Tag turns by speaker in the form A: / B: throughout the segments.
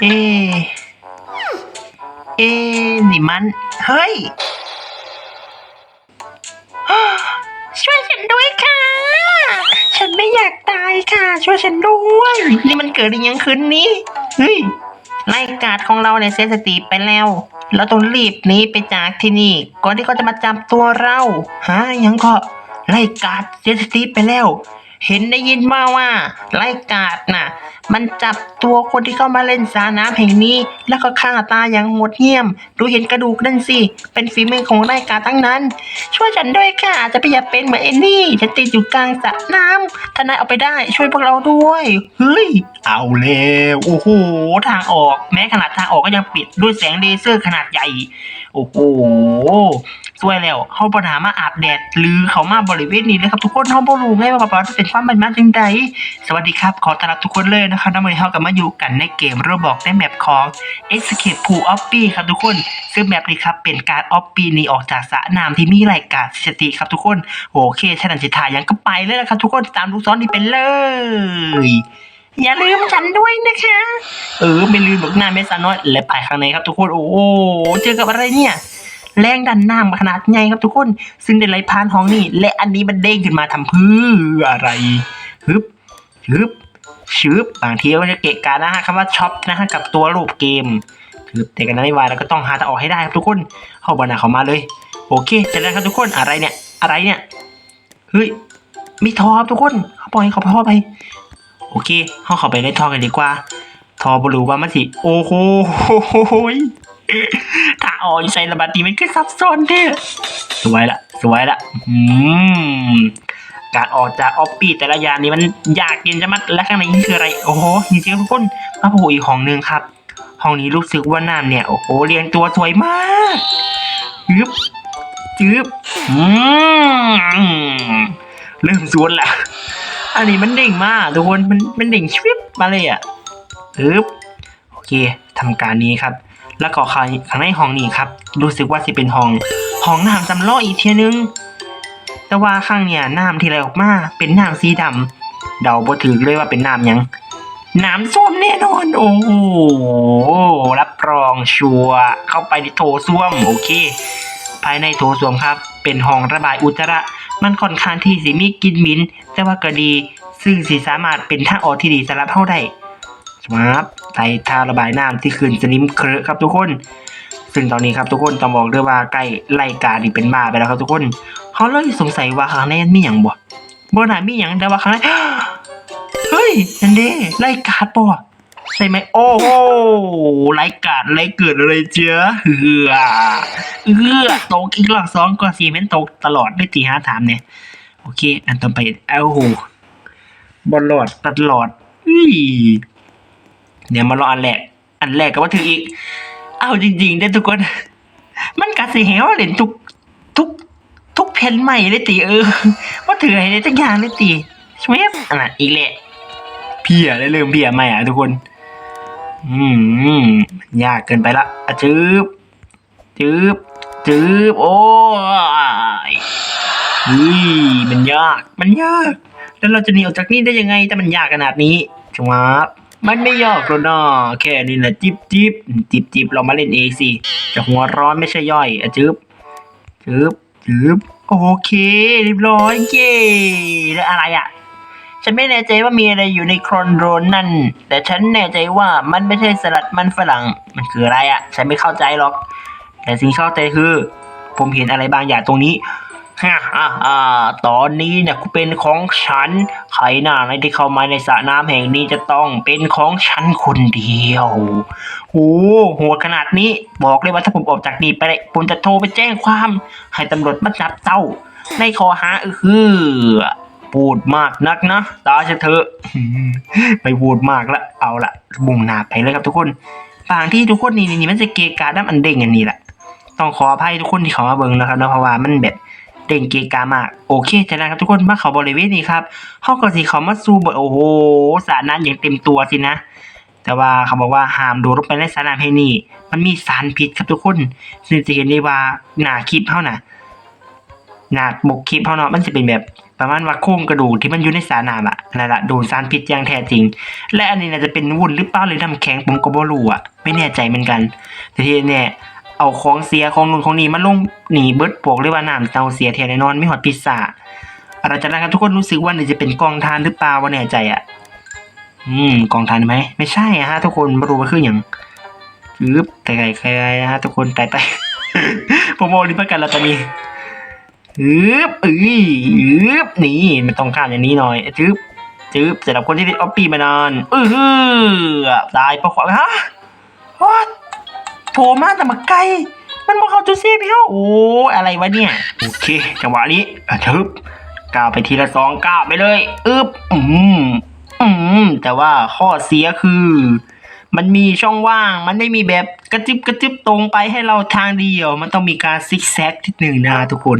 A: เอ เอ นี่มัน เฮ้ย ช่วยฉันด้วยค่ะ ฉันไม่อยากตายค่ะ ช่วยฉันด้วย นี่มันเกิดอะไรยังขึ้นนี้ เฮ้ย ไล่กาดของเราเนี่ยเซนสติไปแล้ว เราต้องรีบหนีไปจากที่นี่ ก่อนที่เขาจะมาจับตัวเรา ฮะ ยังก็ไล่กาดเซนสติไปแล้ว เห็นได้ยินมาว่าไล่กาดน่ะ มันจับตัวคนที่เข้ามาเล่นสาน้ำแห่งนี้ แล้วก็ฆ่าตาอย่างโหดเหี้ยม ดูเห็นกระดูกนั่นสิ เป็นฝีมือของไล่กาดทั้งนั้น ช่วยฉันด้วยค่ะ จะไปอย่าเป็นเหมือนเอ็นนี่ฉันติดอยู่กลางสระน้ำถ้านายเอาไปได้ช่วยพวกเราด้วยเฮ้ยเอาแล้วโอ้โหทางออก แม้ขนาดทางออกก็ยังปิดด้วยแสงเลเซอร์ขนาดใหญ่ โอ้โห สวยแล้วเขาปัญหามาอาบแดด หรือเขามาบริเวณนี้เลยครับทุกคนเขาบ่รู้ไงว่าปะจะเป็นความมันมาจังใดสวัสดีครับ ขอต้อนรับทุกคนเลยนะครับน้ำมันเฮากับมาอยู่กันในเกมระบอกในแมปของ Escape Pool o f f i ครับทุกคน ซึ่งแมปนี้ครับเป็นการออฟปีนี้ออกจากสระน้ำที่มีรายการสติครับทุกคนโอเคฉะนั้นสิทายังก็ไปเลยนะครับทุกคนตามลูกศรนี่ไปเลยอย่าลืมฉันด้วยนะคะ เออไม่ลืมหรอกหน้าเมสาน้อยและภายข้างในครับทุกคน โอ้โหเจอกับอะไรเนี่ย แรงดันน้ำขนาดใหญ่ครับทุกคน ซึ่งได้ไหลผ่านห้องนี่และอันนี้มันเด้งขึ้นมาทำเพื่ออะไรฮึบฮึบชึบบางทีก็จะเกะกานะฮะคำว่าช็อปนะฮะกับตัวรูปเกมฮึบแต่กันไม่ไหวแล้วก็ต้องหาทางออกให้ได้ครับทุกคน เข้าบานาเขามาเลย โอเคจะได้ครับทุกคนอะไรเนี่ย อะไรเนี่ยเฮ้ยมีทอครับทุกคนเขาปล่อยให้เขาพ่อไปโอเคเขาเข้าไปในทอกันดีกว่า ทอบรูว่ามันสิโอ้โห ถ้าออยใส่ระบาดนี้มันคือซับซ้อนเด้สวยละสวยละอืมการออกจากออฟฟี่แต่ละอย่างนี้มันยากเย็นจะมัดและข้างในนี่คืออะไร โอ้โหจริงๆทุกคนมาโผล่อีกห้องหนึ่งครับ ห้องนี้รู้สึกว่าน้ำเนี่ย โอ้โหเรียงตัวสวยมากจึ๊บจึ๊บอืมเริ่มสวนละอันนี้มันเด้งมากทุกคนมันมันเด้งชวิบมาเลยอะปึ๊บโอเคทำการนี้ครับ แล้วก็ข้างข้างในห้องนี้ครับ รู้สึกว่าสิเป็นห้องห้องน้ำสำรองอีกเทียนึง แต่ว่าข้างเนี่ยน้ำที่ไหลออกมาเป็นน้ำสีดำเดาบ่ถือเลยว่าเป็นน้ำยังน้ำส้มแน่นอน โอ้โหรับรองชัวร์เข้าไปในโถส้วมโอเค ภายในโถส้วมครับ เป็นห้องระบายอุจจาระ มันค่อนข้างที่สิมีกลินมินแต่ว่าก็ดี ซึ่งสิสามารถเป็นทางออกที่ดีสำหรับเฮาได้ ครับใส่ทาระบายน้ำที่คืนสนิมเครอะครับทุกคน ซึ่งตอนนี้ครับทุกคนต้องบอกด้วยว่าใกล้ไล่กาดีเป็นบ้าไปแล้วครับทุกคนเขาเลยสงสัยว่าข้างในมีหยังบ่บ่น่ามีหยังแต่ว่าข้างในเฮ้ยนันเด้ไล่กาดป่ะใช่ไหมโอ้โหไล่กาดไล่เกิดอะไรเจ้าเฮือเฮือตกอีกรอบสองก็สีเมนตกตลอดได้ตีห้าถามเนี่ยโอเค อันต่อไปเอ้าโหบอลหลอดตัดหลอดอุ้ย เดี๋ยวมารออันแรก อันแรกก็ว่าถืออีก เอาจริง ๆ ได้ทุกคน มันกัดสีเหวเล่นทุกทุก ทุกแผ่นใหม่เลยตีเออว่าถือให้ได้ทุกอย่างเลยตีชเวฟอันนั้นอีกแหละเพียได้เริ่มเพียใหม่อะทุกคน อืมยากเกินไปละอะจืบจืบจืบโอ้ยเฮ้ยมันยาก มันยาก แล้วเราจะหนีออกจากนี่ได้ยังไงแต่มันยากขนาดนี้ชัวบ มันไม่ยากหรอกนะแค่นี้แหละจิบจิบจิบจิบเรามาเล่นเองสิจะหัวร้อนไม่ใช่ย่อยอะจืบจืบจืบโอเคเรียบร้อยเย้แล้วอะไรอะ ฉันไม่แน่ใจว่ามีอะไรอยู่ในโครนโรนนั่น แต่ฉันแน่ใจว่ามันไม่ใช่สลัดมันฝรั่ง มันคืออะไรอะ่ะ ฉันไม่เข้าใจหรอก แต่สิ่งเข้าใจคือ ผมเห็นอะไรบางอย่างตรงนี้ ฮ่าฮ่าฮ่าตอนนี้เนี่ยเป็นของฉัน ใครหน้าไหนที่เข้ามาในสระน้ำแห่งนี้จะต้องเป็นของฉันคนเดียวโอ้โหดขนาดนี้ บอกเลยว่าถ้าผมออกจากนี่ไปผมจะโทรไปแจ้งความ ให้ตำรวจมาจับเจ้า ในข้อหาอคือพูดมากนักนะ ตาจะเถอไปพูดมากละเอาละบุ่งหน้าไปเลยครับทุกคนบางที่ทุกคนนี่นี่มันจะเกกาด้ำอันเด้งอันนี้แหละต้องขออภัยทุกคนที่เขามาเบิ่งนะครับนะเพราะว่ามันแบบ เด้งเกกามากโอเคจากนั้นครับทุกคนมาเขาบริเวณนี้ครับเขาก็สิเขามาสู้บโอ้โหสาระน้ำอย่างเต็มตัวสินะ แต่ว่าเขาบอกว่าห้ามดูลงไปในสารน้ำให้นี่ มันมีสารพิษครับทุกคนซึ่งจะเห็นได้ว่าหน้าคลิปเขาน่ะหนาบกคลิปเขาเนาะมันจะเป็นแบบประมาณว่าโครงกระดูกที่มันอยู่ในสารน้ำอะนั่นแหละโดนสารพิษอย่างแท้จริง และอันนี้น่าจะเป็นวุ้นหรือเปล่าหรือน้ำแข็งผมก็บ่รู้อะไม่แน่ใจเหมือนกัน แต่ที่เนี่ เอาของเสียของนู่นของนี่มาลงหนีเบิดปวกหรือว่าน้ำเตาเสียแทนแน่นอนไม่หอดพิซซ่าอะรจากนั้นครับทุกคนรู้สึกว่านี่จะเป็นกองทานหรือเปล่าว่าแน่ใจอะ อืมกองทานไหมไม่ใช่ฮะทุกคนมาดูว่าคืออย่างยึบไก่ไก่ไก่นะฮะทุกคนไก่ไปผมโมลิปกันแล้วตอนนี้ยึบเอ้ยยึบนี่มันต้องการอย่างนี้หน่อยจึ๊บจึ๊บสำหรับคนที่ติดออฟปี้มานานเออตายเพราะความฮะ what โผล่มาแต่มาไกล มันบอกเขาจูเซ่ไปแล้วโอ้อะไรวะเนี่ย โอเค จังหวะนี้อะชึบก้าวไปทีละสองก้าวไปเลยอึบอืมอืมแต่ว่าข้อเสียคือ มันมีช่องว่าง มันไม่มีแบบกระจิบกระจิบตรงไปให้เราทางเดียว มันต้องมีการซิกแซกทีหนึ่งนะทุกคน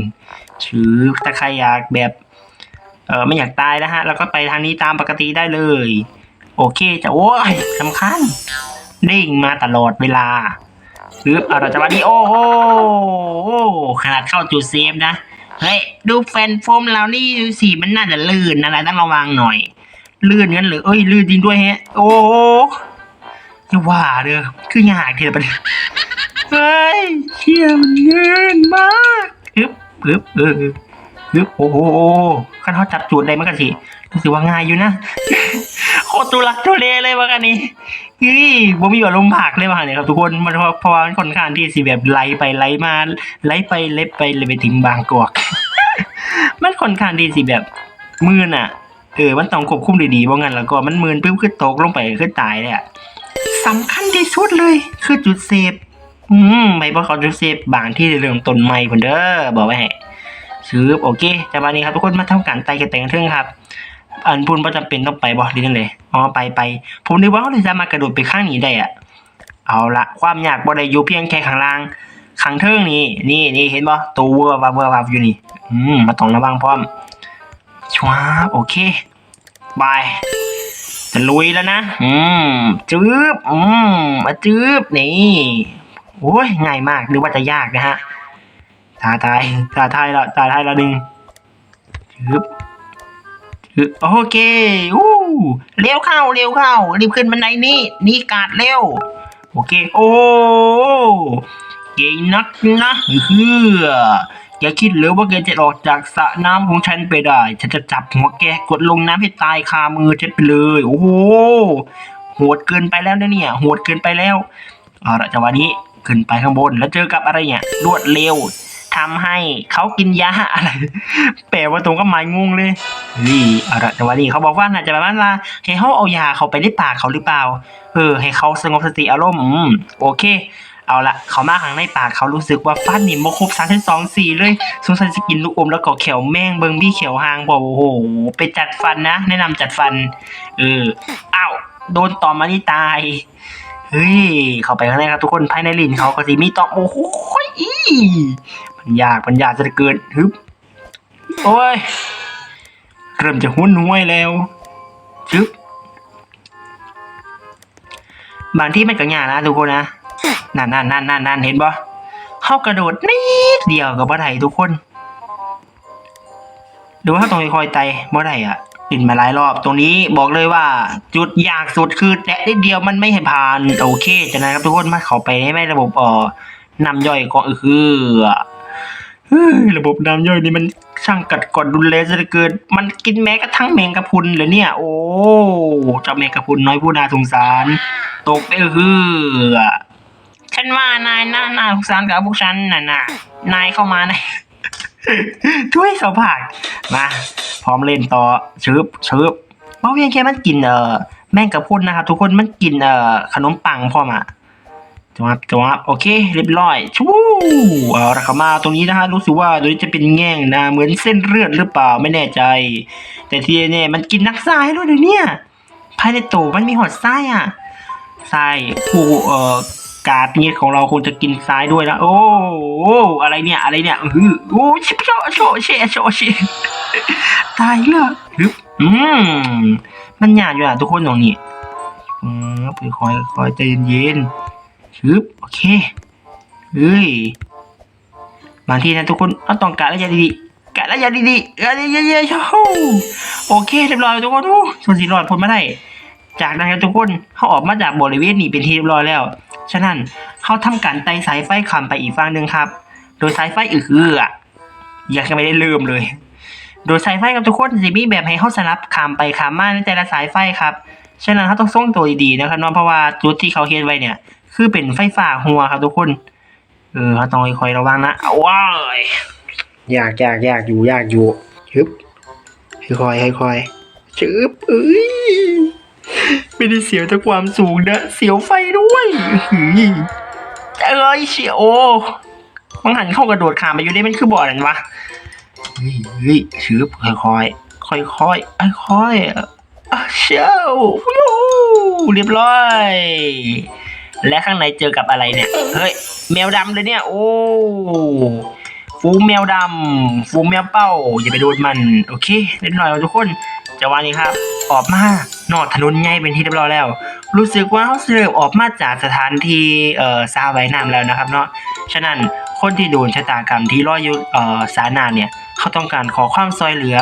A: ชือถ้าใครอยากแบบเออไม่อยากตายนะฮะ แล้วก็ไปทางนี้ตามปกติได้เลย โอเคจะโอ้ยสำคัญเด้งมาตลอดเวลา ปึ๊บเอาเราจะมาดีโอ้โหขนาดเข้าจุดเซฟนะเฮ้ยดูแฟนโฟมเรานี่ดูสิมันน่าจะลื่นอะไรต้องระวังหน่อย ลื่นงั้นหรือเอ้ยลื่นจริงด้วยแฮะ โอ้โหอย่าว่าเด้อคือยากทีละปเฮ้ยเชี่ยมันลื่นมากปึ๊บปึ๊บเออปึ๊บโอ้โหขั้นเขาจับจุดได้มันก็สิรู้สึกว่าง่ายอยู่นะโคตรตุลักทุเลเลยว่ากันนี้ เฮ้ยบ่มีอารมณ์ผักเลยว่าเนี่ยครับทุกคนมันเพราะเพราะว่ามันค่อนข้างที่สิแบบไหลไปไหลมาไหลไปเล็บไปเลยไปถึงบางกอก มันค่อนข้างที่สิแบบมือน่ะเออมันต้องควบคุมดีๆว่างั้นแล้วก็มันมืนปุ๊บคือตกลงไปคือตายเลยอะสำคัญที่สุดเลยคือจุดเซฟอืมไม่เพราะเขาจุดเซฟบางที่เริ่มต้นใหม่พุ่นเด้อบอกไว้ให้ซื้อโอเคแต่วันนี้ครับทุกคนมาทำการไต่กระแตงเทิงครับ อันพูนประจำเป็นต้องไปบ่ดีนั่นเลยอ๋อไปไปผมนึกว่าเขาจะมากระโดดไปข้างนี้ได้อะเอาละความยากบ่ได้อยู่เพียงแค่ข้างล่างข้างเทิงนี่นี่นี่เห็นบ่ตัวเวอร์วับเวอร์วับอยู่นี่อืมมาต้องระวังพร้อมชวาโอเคบายจะลุยแล้วนะ อืมจืบอืมมาจืบนี่โอ้ยง่ายมากหรือว่าจะยากนะฮะท้าทายท้าทายละท้าทายละหนึ่งจืบ โอเคอู้เร็วเข้าเร็วเข้า รีบขึ้นบันไดนี่นี่กาดเร็ว โอเค โอ้เก่งนักนะเฮืออย่าคิดเลยว่าแกจะออกจากสระน้ำของฉันไปได้ ฉันจะจับหัวแกกดลงน้ำให้ตายคามือฉันไปเลย โอ้โหโหดเกินไปแล้วนะเนี่ยโหดเกินไปแล้วเอาละจังหวะนี้ขึ้นไปข้างบนแล้วเจอกับอะไรเนี่ยรวดเร็ว ทำให้เขากินยาอะไรแปลว่าตรงก็หมายงงเลยนี่เอาละแต่ว่านี่เขาบอกว่าน่าจะประมาณว่าให้เขาเอายาเขาไปในปากเขาหรือเปล่า เออ ให้เขาสงบสติอารมณ์อืมโอเค เอาละเขามาข้างในปากเขารู้สึกว่าฟันนี่บ่ครบสามสิบสองสี่เลยสงสัยจะกินลูกอมแล้วก็เขียวแม่งเบิงบี้เขียวหางบอกโอ้โหไปจัดฟันนะ แนะนำจัดฟัน เอออ้าวโดนต่อมานี่ตายเฮ้ย เข้าไปข้างในครับทุกคนภายในลิ้นเขาก็สิมีตอมโอ้โหอี มันยากมันยากจะเกินฮึบโอ้ยเริ่มจะหุ้นห้วยแล้วชึบบางที่มันก็ยากนะทุกคนนะนั่นนั่นนั่นนั่นนั่นเห็นบ่เข้ากระโดดนิดเดียวกับบ่ได้ทุกคนหรือว่าเขาต้องคอยไต่บ่ได้อะปินมาหลายรอบตรงนี้บอกเลยว่า จุดยากสุดคือแตะนิดเดียวมันไม่ให้ผ่านโอเคจากนั้นครับทุกคนมาเข้าไปให้ไม่ระบบเอ่อนำย่อยก็คือ เฮ้ยระบบน้ำย่อยนี่มันช่างกัดกร่อนรุนแรงซะเหลือเกิน มันกินแม้กระทั่งแมงกะพรุนเลยเนี่ย โอ้เจ้าแมงกะพรุนน้อยผู้น่าสงสาร ตกไปคือฉันว่านายน่าน่าสงสารกับพวกฉันน่ะน่ะนายเข้ามาในถ้วยสาวผักมาพร้อมเล่นต่อชืบชืบเมื่อเพียงแค่มันกินเอ่อแมงกะพรุนนะครับทุกคนมันกินเอ่อขนมปังพร้อมอะ จังหวะจังหวะโอเค เรียบร้อยชูเอาละครับมาตรงนี้นะฮะรู้สึกว่าตรงนี้จะเป็นแง่งนะ เหมือนเส้นเลือดหรือเปล่าไม่แน่ใจ แต่ทีเนี่ยมันกินนักทรายด้วยเดี๋ยวเนี่ยภายในโตมันมีหอดทรายอะทรายผู้เอ่อกาดเนี่ยของเราคงจะกินทรายด้วยนะโอ้โอ้อะไรเนี่ยอะไรเนี่ยอื้อโอ้ชิโชโชเชโชเชตายแล้วฮึบอืมมันหยากอยู่อะทุกคนตรงนี้อืมคอยคอยใจเย็นๆ ฮึบโอเคเฮ้ยบางทีนะทุกคนเราต้องการอะไรดีๆกะระยะดีๆกะระยะเยอะๆโอเคเรียบร้อยทุกคนโอ้ชนสีรอดพ้นมาได้จากนั้นครับทุกคนเขาออกมาจากบริเวณนี้เป็นที่เรียบร้อยแล้ว ฉะนั้นเขาทำการไต่สายไฟขามไปอีกฝั่งหนึ่งครับ โดยสายไฟอือเอือยังไม่ได้เริ่มเลย โดยสายไฟครับทุกคนจะมีแบบให้เขาสลับขามไปขามมาในแต่ละสายไฟครับ ฉะนั้นเขาต้องส่งตัวดีๆนะครับเนาะเพราะว่าจุดที่เขาเฮ็ดไว้เนี่ย คือเป็นไฟฟ้าหัวครับทุกคน เออเขาต้องคอยระวังนะว้าย
B: ยากยากยากอยู่ยากอยู่ฮึบค่อยค่อยๆชึบเอ้ย
A: ไม่ได้เสียวจากความสูงนะเสียวไฟด้วยหือเอ้ยเชียวมังหันเข้ากระโดดขามไปอยู่ได้มันคือบ่อนั่นวะเฮ้ยเฮ้ยชืบค่อยค่อยค่อยค่อยๆอะเชียวเรียบร้อย และข้างในเจอกับอะไรเนี่ย เฮ้ย แมวดำเลยเนี่ย โอ้ ฟูแมวดำ ฟูแมวเป้า อย่าไปโดนมัน โอเคเล่นหน่อยทุกคนจังหวะนี้ครับ ออกมานอกถนนใหญ่เป็นที่เรียบร้อยแล้ว รู้สึกว่าเขาเสิร์ฟออกมาจากสถานที่เอ่อซาไว้น้ำแล้วนะครับเนาะ ฉะนั้นคนที่โดนชะตากรรมที่รออยู่เอ่อสานาเนี่ย เขาต้องการขอความซอยเหลือ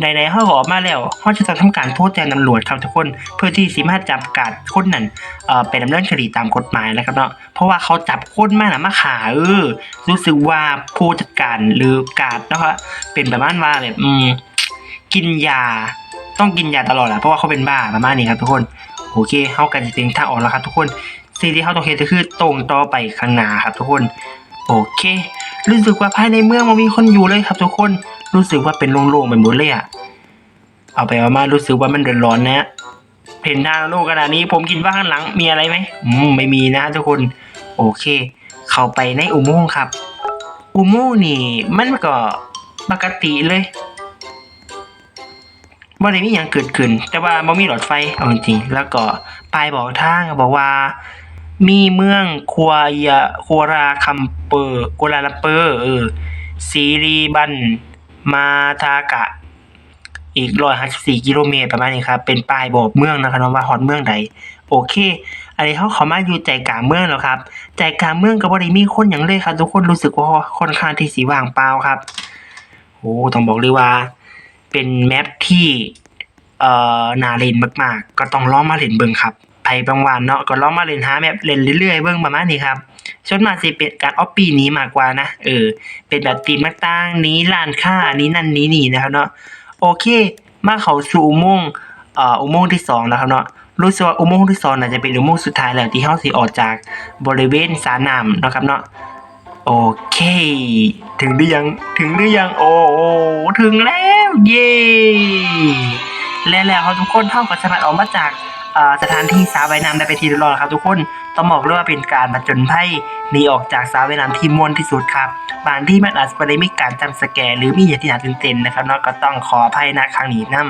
A: ในในๆเขาออกมาแล้วเขาจะต้องทำการโทษแจ้งตำรวจครับทุกคน เพื่อที่สิมาจับกัดคนนั้นเอ่อไปดำเนินคดีตามกฎหมายนะครับเนาะเพราะว่าเขาจับคนมาหน่ะมาขาเออรู้สึกว่าผู้จัดการหรือกาดนะครับเป็นประมาณว่าแบบอืมกินยาต้องกินยาตลอดแหละเพราะว่าเขาเป็นบ้าประมาณนี้ครับทุกคนโอเคเขากันจะถึงทางออกแล้วครับทุกคนสิ่งที่เขาต้องเฮ็ดก็คือตรงต่อไปข้างหน้าครับทุกคน โอเค รู้สึกว่าภายในเมืองมันมีคนอยู่เลยครับทุกคน รู้สึกว่าเป็นโล่งๆไปหมดเลยอะเอาไปเอามารู้สึกว่ามันเดือดร้อนนะเห็นทางโลกขนาดนี้ผมคิดว่าข้างหลังมีอะไรไหมอืมไม่มีนะทุกคน โอเค เข้าไปในอุโมงค์ครับ อุโมงค์นี่มันก็ปกติเลยบ่ได้มีหยังเกิดขึ้น แต่ว่าบ่มีหลอดไฟเอาจริงแล้วก็ป้ายบอกทางบอกว่า มีเมืองคัวยาคัวราคัมเปอร์กัวลาลัมเปอร์เออซีรีบัน มาทากะ อีกร้อยห้าสิบสี่กิโลเมตรประมาณนี้ครับ เป็นป้ายบอกเมืองนะครับว่าฮอดเมืองใดโอเค อันนี้เขาเขามาอยู่ใจกลางเมืองแล้วครับ ใจกลางเมืองก็บ่ได้มีคนอย่างเลยครับ ทุกคนรู้สึกว่าค่อนข้างที่สีว่างเปล่าครับโอ้ต้องบอกเลยว่า เป็นแมปที่เอ่อนาเล่นมาก ๆ ก็ต้องลองมาเล่นเบิ่งครับไผบางวันเนาะก็ลองมาเล่นหาแมปเล่นเรื่อยๆเบิ่งประมาณนี้ครับ ส่วนมากสิเป็นการออปปี้นี้มากกว่านะ เออ เป็นแบบตีมต่างๆนี้ร้านค้านี้นั่นนี้นี่นะครับเนาะ โอเค มาเขาสู่อุโมงค์อ่ออุโมงค์ที่สองแล้วครับเนาะ รู้สึกว่าอุโมงค์ที่สองน่าจะเป็นอุโมงค์สุดท้ายแล้วที่เฮาสิออกจากบริเวณสระน้ำนะครับเนาะ โอเค ถึงหรือยัง ถึงหรือยัง โอ้โอถึงแล้ว เย้และแล้วทุกคนเท่ากับสามารออกมาจากสถานที่สาว่ายน้ำได้ไปทีเรียบร้อยแล้วครับทุกคน ต้องบอกเลยว่าเป็นการผจญภัยหนีออกจากสาว่ายน้ำที่ม่วนที่สุดครับบางที่มันอาจจะไม่ได้มีการจำสแกหรือมีอย่างที่น่าตื่นเต้นนะครับนาะก็ต้องขออภัยนะครั้งนี้นํ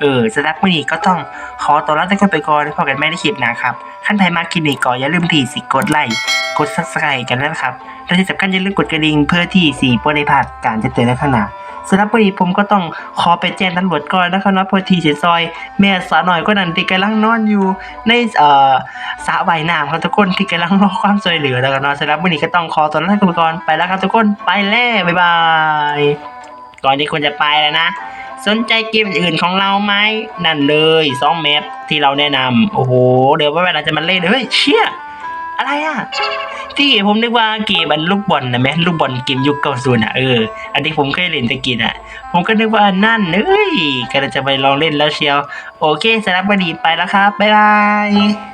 A: เออสำหรับมื้อนี้ก็ต้องขอตัวลาทุกคนไปก่อนพบกันไม่ได้คลิปหนะครับขั้นใครมาคลิปนี้ก็อย่าลืมที่สิกดไลค์กด Subscribe กันนะครับและที่สำคัญอย่าลืมกดกระดิ่งเพื่อที่สีโปรได้พลาดการจะเจอในข้างหน้า สำหรับวันนี้ผมก็ต้องขอไปแจ้งตำรวจก่อนนะครับนะพอที่จะซอย แม่สาวหน่อยก็นั่นที่กำลังนอนอยู่ในเอ่อสระว่ายน้ำครับทุกคนที่กำลังรอความช่วยเหลือแล้วกันเนาะสำหรับวันนี้ก็ต้องขอตัวลาไปก่อนไปแล้วครับทุกคนไปแล้วบ๊ายบายก่อนที่คุณจะไปแล้วนะ สนใจเกมอื่นของเราไหมนั่นเลยสองแมปที่เราแนะนำโอ้โหเดี๋ยวว่าเวลาจะมาเล่นเฮ้ยเชี่ย อะไรอะ ที่ผมนึกว่าเกมอันลูกบอลนะแม่ลูกบอลเกมยุคเก้าศูนย์อะเอออันที่ผมเคยเล่นตะกี้อะ ผมก็นึกว่านนั่นเอ้ยก็จะไปลองเล่นแล้วเชียว โอเคสำหรับวันนี้ไปแล้วครับบ๊ายบาย